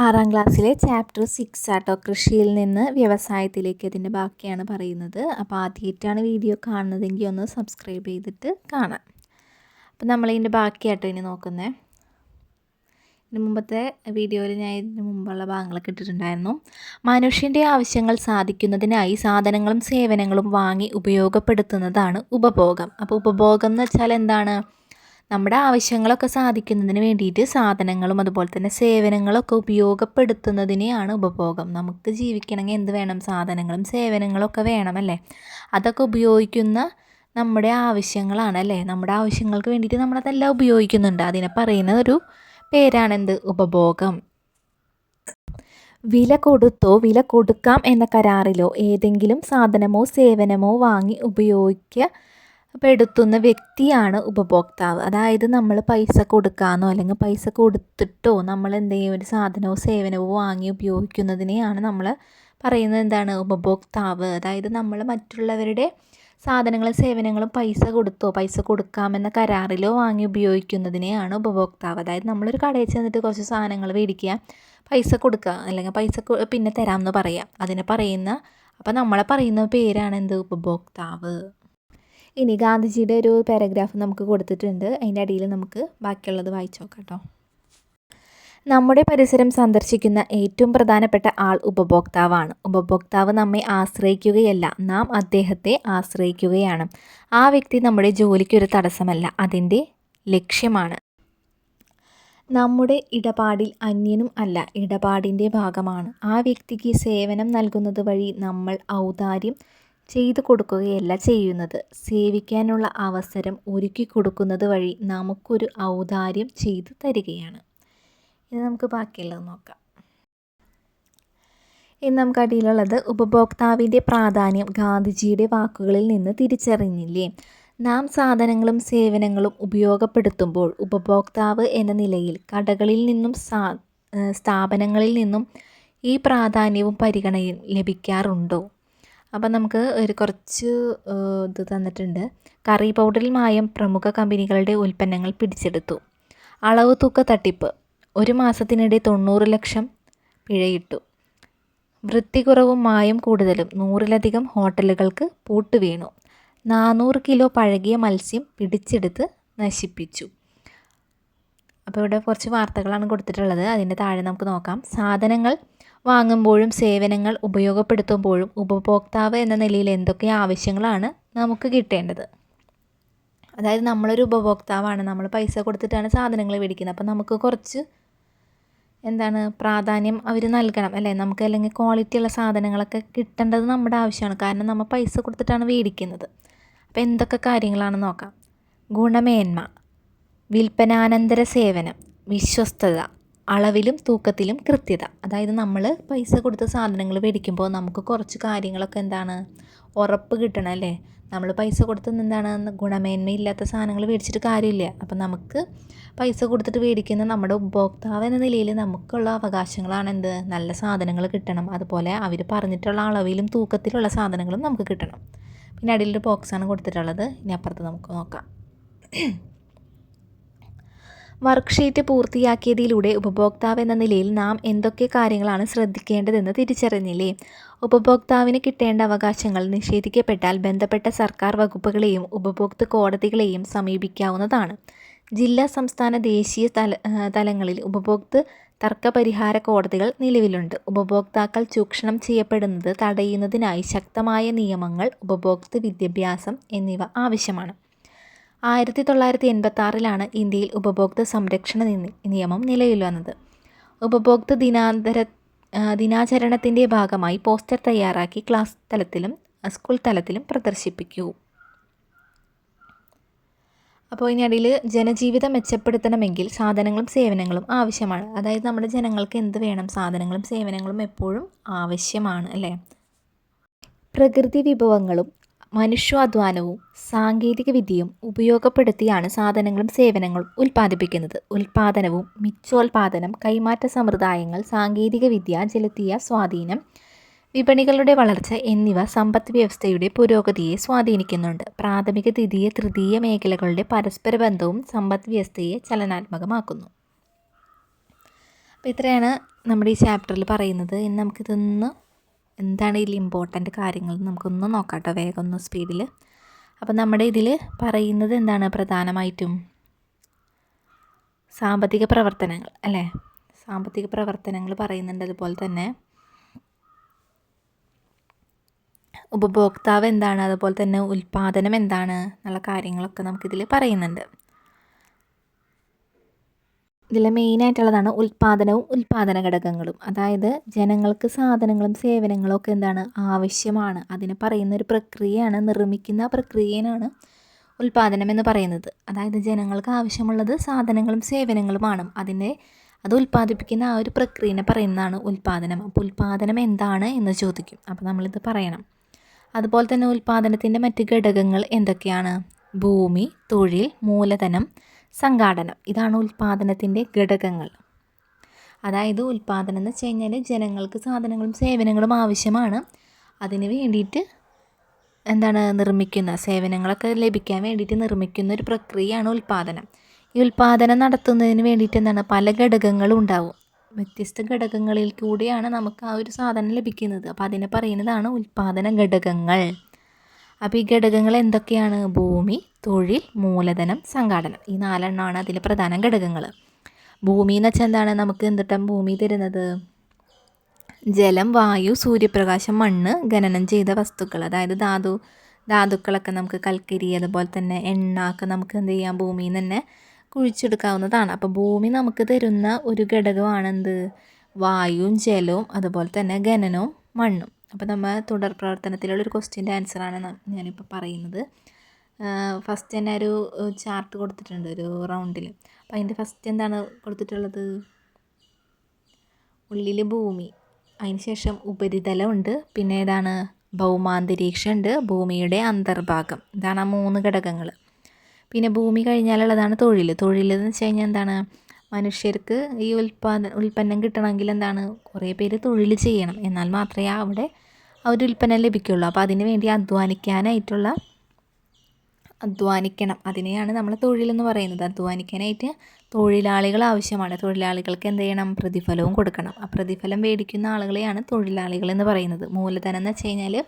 ആറാം ക്ലാസ്സിലെ chapter six ആട്ടോ കൃഷിയിൽ നിന്ന് വ്യവസായത്തിലേക്ക് അതിന്റെ ബാക്കിയാണ് പറയുന്നത്. അപ്പോൾ ആദ്യമായിട്ടാണ് വീഡിയോ കാണുന്നതെങ്കിൽ ഒന്ന് സബ്സ്ക്രൈബ് ചെയ്തിട്ട് കാണാം. അപ്പോൾ നമ്മളിതിന്റെ ബാക്കിയാട്ടോ ഇനി നോക്കുന്നത് ഇതിന് മുമ്പത്തെ വീഡിയോയിൽ ഞാൻ ഇതിന് മുമ്പുള്ള ഭാഗങ്ങളൊക്കെ ഇട്ടിട്ടുണ്ടായിരുന്നു. മനുഷ്യന്റെ ആവശ്യങ്ങൾ സാധിക്കുന്നതിനായി സാധനങ്ങളും സേവനങ്ങളും വാങ്ങി ഉപയോഗപ്പെടുത്തുന്നതാണ് ഉപഭോഗം. അപ്പോൾ ഉപഭോഗം എന്ന് വെച്ചാൽ എന്താണ്? നമ്മുടെ ആവശ്യങ്ങളൊക്കെ സാധിക്കുന്നതിന് വേണ്ടിയിട്ട് സാധനങ്ങളും അതുപോലെ തന്നെ സേവനങ്ങളൊക്കെ ഉപയോഗപ്പെടുത്തുന്നതിനെയാണ് ഉപഭോഗം. നമുക്ക് ജീവിക്കണമെങ്കിൽ എന്ത് വേണം? സാധനങ്ങളും സേവനങ്ങളൊക്കെ വേണമല്ലേ? അതൊക്കെ ഉപയോഗിക്കുന്ന നമ്മുടെ ആവശ്യങ്ങളാണ് അല്ലേ? നമ്മുടെ ആവശ്യങ്ങൾക്ക് വേണ്ടിയിട്ട് നമ്മളതെല്ലാം ഉപയോഗിക്കുന്നുണ്ട്. അതിനെ പറയുന്ന ഒരു പേരാണെന്ത്? ഉപഭോഗം. വില കൊടുത്തോ വില കൊടുക്കാം എന്ന കരാറിലോ ഏതെങ്കിലും സാധനമോ സേവനമോ വാങ്ങി ഉപയോഗിക്കുക പെടുത്തുന്ന വ്യക്തിയാണ് ഉപഭോക്താവ്. അതായത് നമ്മൾ പൈസ കൊടുക്കാനോ അല്ലെങ്കിൽ പൈസ കൊടുത്തിട്ടോ നമ്മൾ എന്തെങ്കിലും ഒരു സാധനമോ സേവനമോ വാങ്ങി ഉപയോഗിക്കുന്നതിനെയാണ് നമ്മൾ പറയുന്നത് എന്താണ് ഉപഭോക്താവ്. അതായത് നമ്മൾ മറ്റുള്ളവരുടെ സാധനങ്ങളും സേവനങ്ങളും പൈസ കൊടുത്തോ പൈസ കൊടുക്കാമെന്ന കരാറിലോ വാങ്ങി ഉപയോഗിക്കുന്നതിനെയാണ് ഉപഭോക്താവ്. അതായത് നമ്മളൊരു കടയിൽ ചെന്നിട്ട് കുറച്ച് സാധനങ്ങൾ മേടിക്കുക പൈസ കൊടുക്കുക അല്ലെങ്കിൽ പൈസ പിന്നെ തരാമെന്ന് പറയാം അതിനെ പറയുന്ന അപ്പോൾ നമ്മളെ പറയുന്ന പേരാണ് എന്ത്? ഉപഭോക്താവ്. ഇനി ഗാന്ധിജിയുടെ ഒരു പാരഗ്രാഫ് നമുക്ക് കൊടുത്തിട്ടുണ്ട്. അതിന്റെ അടിയിൽ നമുക്ക് ബാക്കിയുള്ളത് വായിച്ചു നോക്കാം കേട്ടോ. നമ്മുടെ പരിസരം സന്ദർശിക്കുന്ന ഏറ്റവും പ്രധാനപ്പെട്ട ആൾ ഉപഭോക്താവാണ്. ഉപഭോക്താവ് നമ്മെ ആശ്രയിക്കുകയല്ല നാം അദ്ദേഹത്തെ ആശ്രയിക്കുകയാണ്. ആ വ്യക്തി നമ്മുടെ ജോലിക്കൊരു തടസ്സമല്ല അതിന്റെ ലക്ഷ്യമാണ്. നമ്മുടെ ഇടപാടിൽ അന്യനും അല്ല ഇടപാടിന്റെ ഭാഗമാണ്. ആ വ്യക്തിക്ക് സേവനം നൽകുന്നത് വഴി നമ്മൾ ഔദാര്യം ചെയ്തു കൊടുക്കുകയല്ല ചെയ്യുന്നത്. സേവിക്കാനുള്ള അവസരം ഒരുക്കി കൊടുക്കുന്നത് വഴി നമുക്കൊരു ഔദാര്യം ചെയ്തു തരികയാണ്. ഇനി നമുക്ക് ബാക്കിയുള്ളത് നോക്കാം. ഇനി നമുക്ക് അടിയിലുള്ളത് ഉപഭോക്താവിന്റെ പ്രാധാന്യം ഗാന്ധിജിയുടെ വാക്കുകളിൽ നിന്ന് തിരിച്ചറിഞ്ഞില്ലേ? നാം സാധനങ്ങളും സേവനങ്ങളും ഉപയോഗപ്പെടുത്തുമ്പോൾ ഉപഭോക്താവ് എന്ന നിലയിൽ കടകളിൽ നിന്നും സ്ഥാപനങ്ങളിൽ നിന്നും ഈ പ്രാധാന്യവും പരിഗണനയും ലഭിക്കാറുണ്ടോ? അപ്പം നമുക്ക് ഒരു കുറച്ച് ഇത് തന്നിട്ടുണ്ട്. കറി പൗഡറിൽ മായം പ്രമുഖ കമ്പനികളുടെ ഉൽപ്പന്നങ്ങൾ പിടിച്ചെടുത്തു. അളവ് തൂക്ക തട്ടിപ്പ്. ഒരു മാസത്തിനിടെ തൊണ്ണൂറ് ലക്ഷം പിഴയിട്ടു. വൃത്തികുറവും മായം കൂടുതലും. നൂറിലധികം ഹോട്ടലുകൾക്ക് പൂട്ട് വീണു. നാനൂറ് കിലോ പഴകിയ മത്സ്യം പിടിച്ചെടുത്ത് നശിപ്പിച്ചു. അപ്പോൾ ഇവിടെ കുറച്ച് വാർത്തകളാണ് കൊടുത്തിട്ടുള്ളത്. അതിന്റെ താഴെ നമുക്ക് നോക്കാം. സാധനങ്ങൾ വാങ്ങുമ്പോഴും സേവനങ്ങൾ ഉപയോഗപ്പെടുത്തുമ്പോഴും ഉപഭോക്താവ് എന്ന നിലയിൽ എന്തൊക്കെ ആവശ്യങ്ങളാണ് നമുക്ക് കിട്ടേണ്ടത്? അതായത് നമ്മളൊരു ഉപഭോക്താവാണ് നമ്മൾ പൈസ കൊടുത്തിട്ടാണ് സാധനങ്ങൾ മേടിക്കുന്നത്. അപ്പോൾ നമുക്ക് കുറച്ച് എന്താണ് പ്രാധാന്യം അവർ നൽകണം അല്ലേ? നമുക്ക് അല്ലെങ്കിൽ ക്വാളിറ്റി ഉള്ള സാധനങ്ങളൊക്കെ കിട്ടേണ്ടത് നമ്മുടെ ആവശ്യമാണ്. കാരണം നമ്മൾ പൈസ കൊടുത്തിട്ടാണ് മേടിക്കുന്നത്. അപ്പോൾ എന്തൊക്കെ കാര്യങ്ങളാണ് നോക്കാം. ഗുണമേന്മ വിൽപ്പനാനന്തര സേവനം വിശ്വസ്തത അളവിലും തൂക്കത്തിലും കൃത്യത. അതായത് നമ്മൾ പൈസ കൊടുത്ത സാധനങ്ങൾ മേടിക്കുമ്പോൾ നമുക്ക് കുറച്ച് കാര്യങ്ങളൊക്കെ എന്താണ്? ഉറപ്പ് കിട്ടണം അല്ലേ? നമ്മൾ പൈസ കൊടുത്ത് എന്താണ്? ഗുണമേന്മയില്ലാത്ത സാധനങ്ങൾ മേടിച്ചിട്ട് കാര്യമില്ല. അപ്പം നമുക്ക് പൈസ കൊടുത്തിട്ട് മേടിക്കുന്ന നമ്മുടെ ഉപഭോക്താവ് എന്ന നിലയിൽ നമുക്കുള്ള അവകാശങ്ങളാണ് എന്ത്? നല്ല സാധനങ്ങൾ കിട്ടണം. അതുപോലെ അവർ പറഞ്ഞിട്ടുള്ള അളവിലും തൂക്കത്തിലുള്ള സാധനങ്ങളും നമുക്ക് കിട്ടണം. പിന്നെ അടിയിലൊരു ബോക്സാണ് കൊടുത്തിട്ടുള്ളത്. ഇനി അപ്പുറത്ത് നമുക്ക് നോക്കാം. വർക്ക്ഷീറ്റ് പൂർത്തിയാക്കിയതിലൂടെ ഉപഭോക്താവ് എന്ന നിലയിൽ നാം എന്തൊക്കെ കാര്യങ്ങളാണ് ശ്രദ്ധിക്കേണ്ടതെന്ന് തിരിച്ചറിഞ്ഞില്ലേ? ഉപഭോക്താവിന് കിട്ടേണ്ട അവകാശങ്ങൾ നിഷേധിക്കപ്പെട്ടാൽ ബന്ധപ്പെട്ട സർക്കാർ വകുപ്പുകളെയും ഉപഭോക്തൃ കോടതികളെയും സമീപിക്കാവുന്നതാണ്. ജില്ലാ സംസ്ഥാന ദേശീയ തല തലങ്ങളിൽ ഉപഭോക്തൃ തർക്കപരിഹാര കോടതികൾ നിലവിലുണ്ട്. ഉപഭോക്താക്കൾ ചൂഷണം ചെയ്യപ്പെടുന്നത് തടയുന്നതിനായി ശക്തമായ നിയമങ്ങൾ ഉപഭോക്തൃ വിദ്യാഭ്യാസം എന്നിവ ആവശ്യമാണ്. ആയിരത്തി തൊള്ളായിരത്തി എൺപത്തി ആറിലാണ് ഇന്ത്യയിൽ ഉപഭോക്തൃ സംരക്ഷണ നിയമം നിലവിൽ വന്നത് ഉപഭോക്തൃ ദിനാന്തര ദിനാചരണത്തിന്റെ ഭാഗമായി പോസ്റ്റർ തയ്യാറാക്കി ക്ലാസ് തലത്തിലും സ്കൂൾ തലത്തിലും പ്രദർശിപ്പിക്കൂ. അപ്പോൾ ഇതിനിടയിൽ ജനജീവിതം മെച്ചപ്പെടുത്തണമെങ്കിൽ സാധനങ്ങളും സേവനങ്ങളും ആവശ്യമാണ്. അതായത് നമ്മുടെ ജനങ്ങൾക്ക് എന്ത് വേണം? സാധനങ്ങളും സേവനങ്ങളും എപ്പോഴും ആവശ്യമാണ് അല്ലേ? പ്രകൃതി വിഭവങ്ങളും മനുഷ്യാധ്വാനവും സാങ്കേതികവിദ്യയും ഉപയോഗപ്പെടുത്തിയാണ് സാധനങ്ങളും സേവനങ്ങളും ഉൽപ്പാദിപ്പിക്കുന്നത്. ഉൽപ്പാദനവും മിച്ചോൽപാദനം കൈമാറ്റ സമ്പ്രദായങ്ങൾ സാങ്കേതികവിദ്യ ചെലുത്തിയ സ്വാധീനം വിപണികളുടെ വളർച്ച എന്നിവ സമ്പദ് വ്യവസ്ഥയുടെ പുരോഗതിയെ സ്വാധീനിക്കുന്നുണ്ട്. പ്രാഥമിക ദ്വിതീയ തൃതീയ മേഖലകളുടെ പരസ്പര ബന്ധവും സമ്പദ് വ്യവസ്ഥയെ ചലനാത്മകമാക്കുന്നു. അപ്പോൾ ഇത്രയാണ് നമ്മുടെ ഈ ചാപ്റ്ററിൽ പറയുന്നത്. ഇനി നമുക്കിതൊന്ന് എന്താണ് ഇതിൽ ഇമ്പോർട്ടന്റ് കാര്യങ്ങൾ നമുക്കൊന്ന് നോക്കാം കേട്ടോ വേഗം ഒന്ന് സ്പീഡിൽ അപ്പോൾ നമ്മുടെ ഇതിൽ പറയുന്നത് എന്താണ് പ്രധാനമായിട്ടും? സാമ്പത്തിക പ്രവർത്തനങ്ങൾ അല്ലേ? സാമ്പത്തിക പ്രവർത്തനങ്ങൾ പറയുന്നുണ്ട് അതുപോലെ തന്നെ. ഉപഭോക്താവ് എന്താണ്? അതുപോലെ തന്നെ ഉൽപ്പാദനം എന്താണ്? എന്നുള്ള കാര്യങ്ങളൊക്കെ നമുക്കിതിൽ പറയുന്നുണ്ട്. ഇതിൽ മെയിനായിട്ടുള്ളതാണ് ഉൽപ്പാദനവും ഉൽപ്പാദന ഘടകങ്ങളും. അതായത് ജനങ്ങൾക്ക് സാധനങ്ങളും സേവനങ്ങളും ഒക്കെ എന്താണ് ആവശ്യമാണ്. അതിന് പറയുന്ന ഒരു പ്രക്രിയയാണ് നിർമ്മിക്കുന്ന പ്രക്രിയയാണ് ഉൽപ്പാദനം എന്ന് പറയുന്നത്. അതായത് ജനങ്ങൾക്ക് ആവശ്യമുള്ളത് സാധനങ്ങളും സേവനങ്ങളുമാണ്. അതിനെ അത് ഉൽപ്പാദിപ്പിക്കുന്ന ആ ഒരു പ്രക്രിയനെ പറയുന്നതാണ് ഉൽപ്പാദനം അപ്പോൾ ഉൽപ്പാദനം എന്താണ് എന്ന് ചോദിക്കും. അപ്പോൾ നമ്മളിത് പറയണം. അതുപോലെ തന്നെ ഉൽപ്പാദനത്തിന്റെ മറ്റ് ഘടകങ്ങൾ എന്തൊക്കെയാണ്? ഭൂമി തൊഴിൽ മൂലധനം സംഘാടനം. ഇതാണ് ഉൽപ്പാദനത്തിന്റെ ഘടകങ്ങൾ. അതായത് ഉൽപ്പാദനം എന്ന് വെച്ച് കഴിഞ്ഞാൽ ജനങ്ങൾക്ക് സാധനങ്ങളും സേവനങ്ങളും ആവശ്യമാണ്. അതിന് വേണ്ടിയിട്ട് എന്താണ് നിർമ്മിക്കുന്ന സേവനങ്ങളൊക്കെ ലഭിക്കാൻ വേണ്ടിയിട്ട് നിർമ്മിക്കുന്ന ഒരു പ്രക്രിയയാണ് ഉൽപ്പാദനം ഈ ഉൽപ്പാദനം നടത്തുന്നതിന് വേണ്ടിയിട്ട് എന്താണ്? പല ഘടകങ്ങളും ഉണ്ടാവും. വ്യത്യസ്ത ഘടകങ്ങളിൽ കൂടിയാണ് നമുക്ക് ആ ഒരു സാധനം ലഭിക്കുന്നത്. അപ്പോൾ അതിനെ പറയുന്നതാണ് ഉൽപ്പാദന ഘടകങ്ങൾ. അപ്പോൾ ഈ ഘടകങ്ങൾ എന്തൊക്കെയാണ്? ഭൂമി തൊഴിൽ മൂലധനം സംഘാടനം. ഈ നാലെണ്ണമാണ് അതിലെ പ്രധാന ഘടകങ്ങൾ. ഭൂമി എന്ന് വെച്ചാൽ എന്താണ്? നമുക്ക് എന്തിട്ടാണ് ഭൂമി തരുന്നത്? ജലം വായു സൂര്യപ്രകാശം മണ്ണ് ഖനനം ചെയ്ത വസ്തുക്കൾ. അതായത് ധാതു ധാതുക്കളൊക്കെ നമുക്ക് കൽക്കരി അതുപോലെ തന്നെ എണ്ണ ഒക്കെ നമുക്ക് എന്ത് ചെയ്യാം? ഭൂമിയിൽ നിന്ന് തന്നെ കുഴിച്ചെടുക്കാവുന്നതാണ്. അപ്പോൾ ഭൂമി നമുക്ക് തരുന്ന ഒരു ഘടകമാണ് എന്ത്? വായുവും ജലവും അതുപോലെ തന്നെ ഖനനവും മണ്ണും. അപ്പോൾ നമ്മൾ തുടർ പ്രവർത്തനത്തിലുള്ളൊരു ക്വസ്റ്റ്യന്റെ ആൻസറാണ് ഞാനിപ്പോൾ പറയുന്നത്. ഫസ്റ്റ് തന്നെ ഒരു ചാർട്ട് കൊടുത്തിട്ടുണ്ട് ഒരു റൗണ്ടിൽ അപ്പോൾ അതിന്റെ ഫസ്റ്റ് എന്താണ് കൊടുത്തിട്ടുള്ളത്? ഉള്ളിൽ ഭൂമി. അതിന് ശേഷം ഉപരിതലമുണ്ട് പിന്നെ ഏതാണ്? ഭൗമാന്തരീക്ഷമുണ്ട് ഭൂമിയുടെ അന്തർഭാഗം. ഇതാണ് ആ മൂന്ന് ഘടകങ്ങൾ പിന്നെ ഭൂമി കഴിഞ്ഞാലുള്ളതാണ് തൊഴിൽ എന്ന് വെച്ച് കഴിഞ്ഞാൽ എന്താണ്? മനുഷ്യർക്ക് ഈ ഉൽപ്പാദ ഉൽപ്പന്നം കിട്ടണമെങ്കിൽ എന്താണ്? കുറേ പേര് തൊഴിൽ ചെയ്യണം. എന്നാൽ മാത്രമേ അവിടെ ആ ഒരു ഉൽപ്പന്നം ലഭിക്കുള്ളൂ. അപ്പോൾ അതിന് വേണ്ടി അധ്വാനിക്കാനായിട്ടുള്ള അധ്വാനിക്കണം. അതിനെയാണ് നമ്മൾ തൊഴിലെന്ന് പറയുന്നത്. അധ്വാനിക്കാനായിട്ട് തൊഴിലാളികൾ ആവശ്യമാണ്. തൊഴിലാളികൾക്ക് എന്ത് ചെയ്യണം? പ്രതിഫലവും കൊടുക്കണം. ആ പ്രതിഫലം മേടിക്കുന്ന ആളുകളെയാണ് തൊഴിലാളികൾ എന്ന് പറയുന്നത്. മൂലധനം എന്ന് വെച്ച് കഴിഞ്ഞാൽ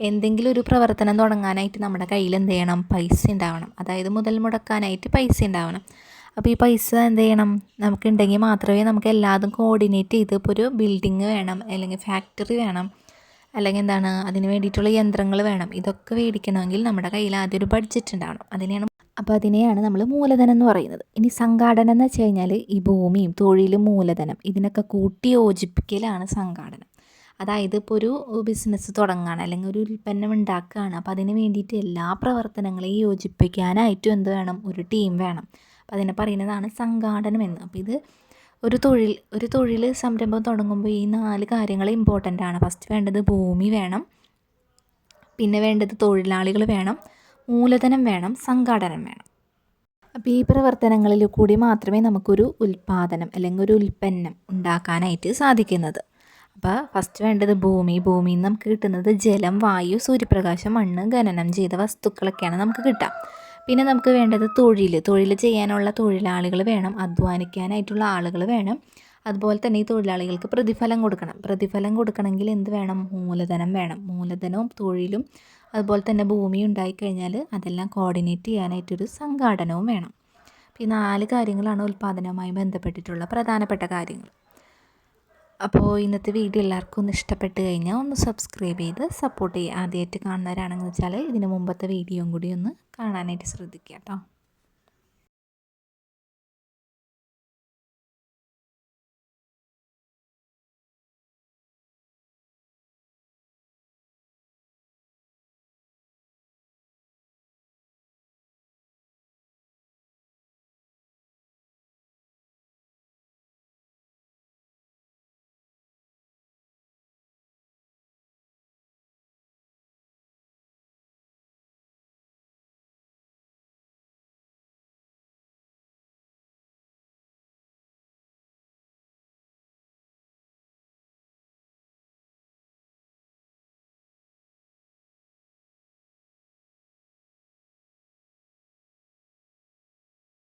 എന്തെങ്കിലും ഒരു പ്രവർത്തനം തുടങ്ങാനായിട്ട് നമ്മുടെ കയ്യിൽ എന്ത് ചെയ്യണം? പൈസ ഉണ്ടാവണം. അതായത് മുതൽ മുടക്കാനായിട്ട് പൈസ ഉണ്ടാവണം. അപ്പോൾ ഈ പൈസ എന്ത് ചെയ്യണം? നമുക്കുണ്ടെങ്കിൽ മാത്രമേ നമുക്ക് എല്ലാതും കോർഡിനേറ്റ് ചെയ്ത് ഇപ്പോൾ ഒരു ബിൽഡിങ് വേണം അല്ലെങ്കിൽ ഫാക്ടറി വേണം അല്ലെങ്കിൽ എന്താണ് അതിന് വേണ്ടിയിട്ടുള്ള യന്ത്രങ്ങൾ വേണം. ഇതൊക്കെ മേടിക്കണമെങ്കിൽ നമ്മുടെ കയ്യിൽ ആദ്യം ഒരു ബഡ്ജറ്റ് ഉണ്ടാവണം. അതിനെയാണ് അപ്പോൾ അതിനെയാണ് നമ്മൾ മൂലധനം എന്ന് പറയുന്നത്. ഇനി സംഘാടനം എന്ന് വെച്ച് കഴിഞ്ഞാൽ ഈ ഭൂമിയും തൊഴിലും മൂലധനം ഇതിനൊക്കെ കൂട്ടി യോജിപ്പിക്കലാണ് സംഘാടനം. അതായത് ഇപ്പോൾ ഒരു ബിസിനസ് തുടങ്ങുകയാണ് അല്ലെങ്കിൽ ഒരു ഉൽപ്പന്നം ഉണ്ടാക്കുകയാണ്. അപ്പോൾ അതിന് വേണ്ടിയിട്ട് എല്ലാ പ്രവർത്തനങ്ങളെയും യോജിപ്പിക്കാനായിട്ടും എന്ത് വേണം? ഒരു ടീം വേണം. അപ്പോൾ അതിനെ പറയുന്നതാണ് സംഘാടനം എന്ന് അപ്പോൾ ഇത് ഒരു തൊഴിൽ ഒരു തൊഴിൽ സംരംഭം തുടങ്ങുമ്പോൾ ഈ നാല് കാര്യങ്ങൾ ഇമ്പോർട്ടന്റ് ആണ്. ഫസ്റ്റ് വേണ്ടത് ഭൂമി വേണം. പിന്നെ വേണ്ടത് തൊഴിലാളികൾ വേണം. മൂലധനം വേണം. സംഘാടനം വേണം. അപ്പോൾ ഈ പ്രവർത്തനങ്ങളിൽ കൂടി മാത്രമേ നമുക്കൊരു ഉൽപ്പാദനം അല്ലെങ്കിൽ ഒരു ഉൽപ്പന്നം ഉണ്ടാക്കാനായിട്ട് സാധിക്കുന്നത്. അപ്പോൾ ഫസ്റ്റ് വേണ്ടത് ഭൂമി. ഭൂമിയിൽ നിന്ന് നമുക്ക് കിട്ടുന്നത് ജലം വായു സൂര്യപ്രകാശം മണ്ണ് ഖനനം ചെയ്ത വസ്തുക്കളൊക്കെയാണ് നമുക്ക് കിട്ടുക. പിന്നെ നമുക്ക് വേണ്ടത് തൊഴിൽ. തൊഴിൽ ചെയ്യാനുള്ള തൊഴിലാളികൾ വേണം. അധ്വാനിക്കാനായിട്ടുള്ള ആളുകൾ വേണം. അതുപോലെ തന്നെ ഈ തൊഴിലാളികൾക്ക് പ്രതിഫലം കൊടുക്കണം. പ്രതിഫലം കൊടുക്കണമെങ്കിൽ എന്ത് വേണം? മൂലധനം വേണം. മൂലധനവും തൊഴിലും അതുപോലെ തന്നെ ഭൂമി ഉണ്ടായിക്കഴിഞ്ഞാൽ അതെല്ലാം കോർഡിനേറ്റ് ചെയ്യാനായിട്ടൊരു സംഘാടനവും വേണം. ഈ നാല് കാര്യങ്ങളാണ് ഉൽപ്പാദനവുമായി ബന്ധപ്പെട്ടിട്ടുള്ള പ്രധാനപ്പെട്ട കാര്യങ്ങൾ. അപ്പോൾ ഇന്നത്തെ വീഡിയോ എല്ലാവർക്കും ഒന്ന് ഇഷ്ടപ്പെട്ട് കഴിഞ്ഞാൽ ഒന്ന് സബ്സ്ക്രൈബ് ചെയ്ത് സപ്പോർട്ട് ചെയ്യുക ആദ്യമായിട്ട് കാണുന്നവരാണെന്ന് വെച്ചാൽ ഇതിന് മുമ്പത്തെ വീഡിയോയും കൂടി ഒന്ന് കാണാനായിട്ട് ശ്രദ്ധിക്കുക കേട്ടോ.